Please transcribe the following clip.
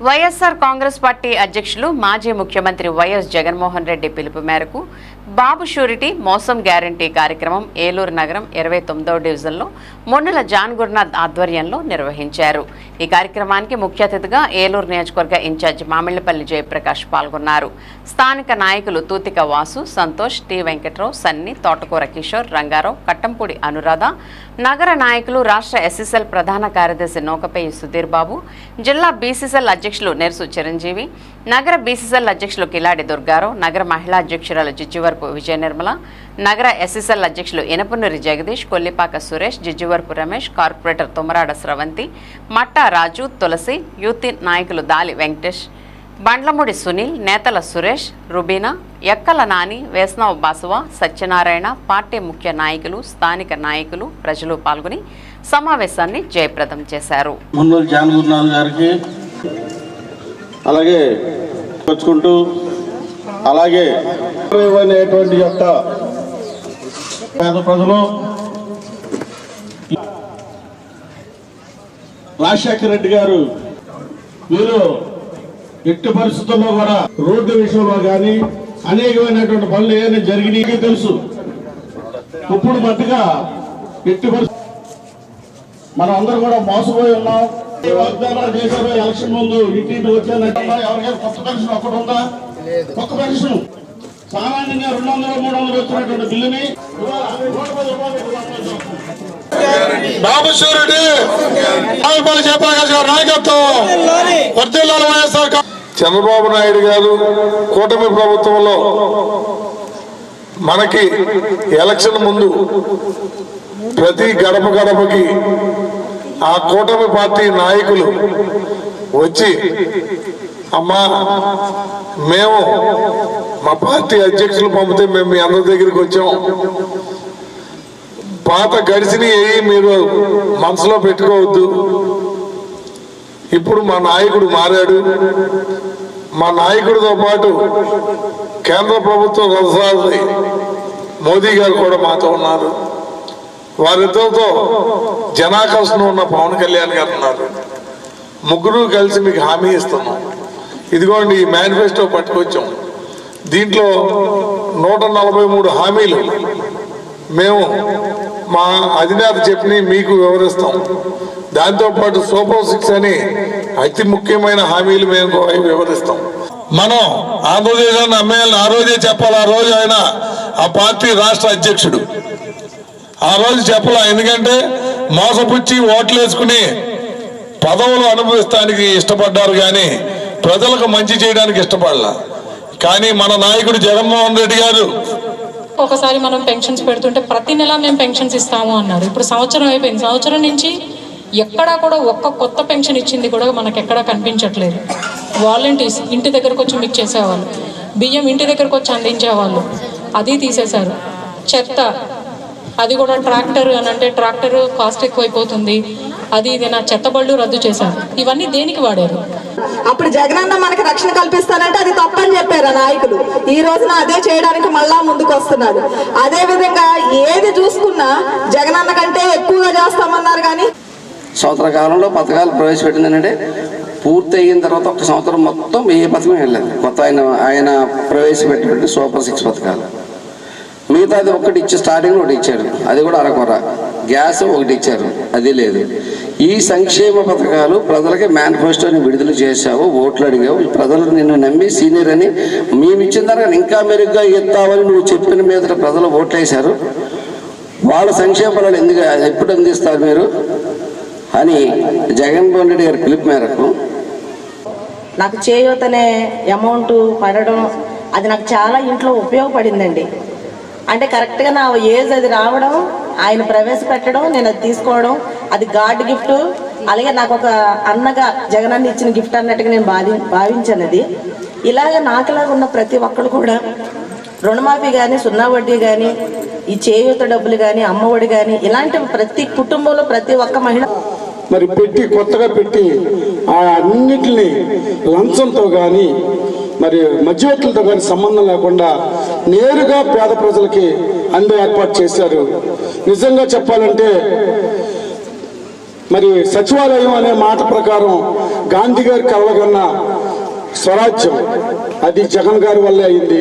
YSR Congress party అధ్యక్షులు మాజీ ముఖ్యమంత్రి వైఎస్ జగన్మోహన్ రెడ్డి పిలుపు మేరకు బాబు షూరిటీ మోసం గ్యారంటీ కార్యక్రమం ఏలూరు నగరం ఇరవై తొమ్మిదవ డివిజన్లో మొన్నల జాన్ గురునాథ్ ఆధ్వర్యంలో నిర్వహించారు. ఈ కార్యక్రమానికి ముఖ్య అతిథిగా ఏలూరు నియోజకవర్గ ఇన్ఛార్జ్ మామిళ్ళపల్లి జయప్రకాష్ పాల్గొన్నారు. స్థానిక నాయకులు తూతిక వాసు సంతోష్ టి వెంకట్రావు సన్ని తోటకూర కిషోర్ రంగారావు కట్టంపూడి అనురాధ నగర నాయకులు రాష్ట్ర ఎస్ఎస్ఎల్ ప్రధాన కార్యదర్శి నౌకపేయి సుధీర్ బాబు జిల్లా బీసీసీఎల్ అధ్యక్షులు నెర్సు చిరంజీవి నగర బీసీసీఎల్ అధ్యక్షులు కిలాడి దుర్గారావు నగర మహిళా అధ్యక్షురాలు జిజ్జువరపు విజయ నిర్మల నగర ఎస్ఎస్ఎల్ అధ్యక్షులు ఎనపునూరి జగదీష్ కొల్లిపాక సురేష్ జిజ్జువరపు రమేష్ కార్పొరేటర్ తుమరాడ స్రవంతి మట్టా రాజు తులసి యూత్ నాయకులు దాలి వెంకటేష్ బండ్లముడి సునీల్ నేతల సురేష్ రుబీనా ఎక్కల నాని వేస్నవ్ బాసువ సత్యనారాయణ పార్టీ ముఖ్య నాయకులు స్థానిక నాయకులు ప్రజలు పాల్గొని సమావేశాన్ని జయప్రదం చేశారు. గారికి అలాగే అలాగే అనేటువంటి యొక్క పేద ప్రజలు రాజశేఖర రెడ్డి గారు మీరు ఎట్టి పరిస్థితుల్లో కూడా రోడ్డు విషయంలో కానీ అనేకమైనటువంటి పనులు ఏమైనా జరిగినాయి తెలుసు. ఇప్పుడు మట్టుగా ఎట్టి పరిస్థితి మనం అందరం కూడా మోసపోయి ఉన్నాం. ఈ వాగ్దానాలు చేశారు ఎలక్షన్ ముందు ఇంటింటి వచ్చానంటున్నా ఎవరికైనా కొత్త పెన్షన్ ఒకటి ఉందా? కొత్త పెన్షన్. సామాన్యంగా రెండు వందలు మూడు వందలు వచ్చినటువంటి బిల్లుని. బాబు జయప్రకాష్ గారి నాయకత్వం వర్తిల్లాల వైఎస్ఆర్ చంద్రబాబు నాయుడు గారు కూటమి ప్రభుత్వంలో మనకి ఎలక్షన్ ముందు ప్రతి గడప గడపకి ఆ కూటమి పార్టీ నాయకులు వచ్చి అమ్మా మేము మా పార్టీ అధ్యక్షులు పంపితే మేము మీ అందరి దగ్గరికి వచ్చాం. పాత గడిచిన ఏవి మీరు మనసులో పెట్టుకోవద్దు. ఇప్పుడు మా నాయకుడు మారాడు. మా నాయకుడితో పాటు కేంద్ర ప్రభుత్వం రథసారథి మోదీ గారు కూడా మాతో ఉన్నారు. వారిద్దరితో జనాకర్షణ ఉన్న పవన్ కళ్యాణ్ గారు ఉన్నారు. ముగ్గురు కలిసి మీకు హామీ ఇస్తున్నాం. ఇదిగోండి ఈ మేనిఫెస్టో పట్టుకొచ్చాం. దీంట్లో నూట నలభై మూడు హామీలు. మేము మా అధినేత చెప్పి మీకు వివరిస్తాం. దాంతోపాటు సూపర్ సిక్స్ అని అతి ముఖ్యమైన హామీలు మేము కూడా వివరిస్తాం. మనం ఆంధ్రప్రదేశ్ అమ్మేయాలని ఆ రోజే చెప్పాలి. ఆ రోజు ఆయన ఆ పార్టీ రాష్ట్ర అధ్యక్షుడు. ఆ రోజు చెప్పలా. ఎందుకంటే మోసపుచ్చి ఓట్లు వేసుకుని పదవులు అనుభవిస్తానికి ఇష్టపడ్డారు కానీ ప్రజలకు మంచి చేయడానికి ఇష్టపడలా. కానీ మన నాయకుడు జగన్మోహన్ రెడ్డి గారు ఒకసారి మనం పెన్షన్స్ పెడుతుంటే ప్రతి నెల మేము పెన్షన్స్ ఇస్తాము అన్నారు. ఇప్పుడు సంవత్సరం అయిపోయింది. సంవత్సరం నుంచి ఎక్కడా కూడా ఒక్క కొత్త పెన్షన్ ఇచ్చింది కూడా మనకు ఎక్కడా కనిపించట్లేదు. వాలంటీర్స్ ఇంటి దగ్గరకు వచ్చి మీకు చేసేవాళ్ళు? బియ్యం ఇంటి దగ్గరకు వచ్చి అందించేవాళ్ళు? అది తీసేశారు. చెత్త. అది కూడా ట్రాక్టర్ అని అంటే ట్రాక్టర్ కాస్ట్ ఎక్కువైపోతుంది. అది ఇది నా చెత్త బళ్ళు రద్దు చేశారు. ఇవన్నీ దేనికి వాడారు? అప్పుడు జగనన్న మనకి రక్షణ కల్పిస్తానంటే అది తప్పని చెప్పారు ఆ నాయకులు ఈ రోజున అదే చేయడానికి మళ్ళా ముందుకు వస్తున్నారు అదే విధంగా ఏది చూసుకున్నా జగనన్న కంటే ఎక్కువగా చేస్తామన్నారు కానీ సంవత్సర కాలంలో పథకాలు ప్రవేశపెట్టిందంటే పూర్తి అయిన తర్వాత ఒక సంవత్సరం మొత్తం ఏ పథకం వెళ్ళలేదు. కొత్త ఆయన ఆయన ప్రవేశపెట్టినటువంటి సూపర్ సిక్స్ పథకాలు. మిగతాది ఒకటి ఇచ్చి స్టార్టింగ్ ఒకటి ఇచ్చారు అది కూడా అరకొర. గ్యాస్ ఒకటి ఇచ్చారు. అది లేదు. ఈ సంక్షేమ పథకాలు ప్రజలకి మేనిఫెస్టోని విడుదల చేశావు ఓట్లు అడిగావు. ప్రజలు నిన్ను నమ్మి సీనియర్ అని మేము ఇచ్చిన దానికి ఇంకా మెరుగ్గా ఇస్తామని నువ్వు చెప్పిన మీద ప్రజలు ఓట్లేశారు. వాళ్ళ సంక్షేమ ఫలాలు ఎందుకు ఎప్పుడు అందిస్తారు మీరు? అని జగన్మోహన్ రెడ్డి గారి పిలుపు మేరకు నాకు చేయూతనే అమౌంట్ పడడం అది నాకు చాలా ఇంట్లో ఉపయోగపడిందండి. అంటే కరెక్ట్గా నా ఏజ్ అది రావడం ఆయన ప్రవేశపెట్టడం నేను అది తీసుకోవడం అది గాడ్ గిఫ్ట్. అలాగే నాకు ఒక అన్నగా జగనన్న ఇచ్చిన గిఫ్ట్ అన్నట్టుగా నేను భావి భావించాను అది. ఇలాగ నాకులాగా ఉన్న ప్రతి ఒక్కరు కూడా రుణమాఫీ కానీ సున్నా వడ్డీ కానీ ఈ చేయూత డబ్బులు కానీ అమ్మఒడి కానీ ఇలాంటి ప్రతి కుటుంబంలో ప్రతి ఒక్క మహిళ మరి పెట్టి కొత్తగా పెట్టి ఆ అన్నిటిని లంచంతో కానీ మరి మధ్యవర్తులతో కానీ సంబంధం లేకుండా నేరుగా పేద ప్రజలకి అందే ఏర్పాటు చేశారు. నిజంగా చెప్పాలంటే మరి సచివాలయం అనే మాట ప్రకారం గాంధీ గారి కలగన్న స్వరాజ్యం అది జగన్ గారి వల్లే అయింది.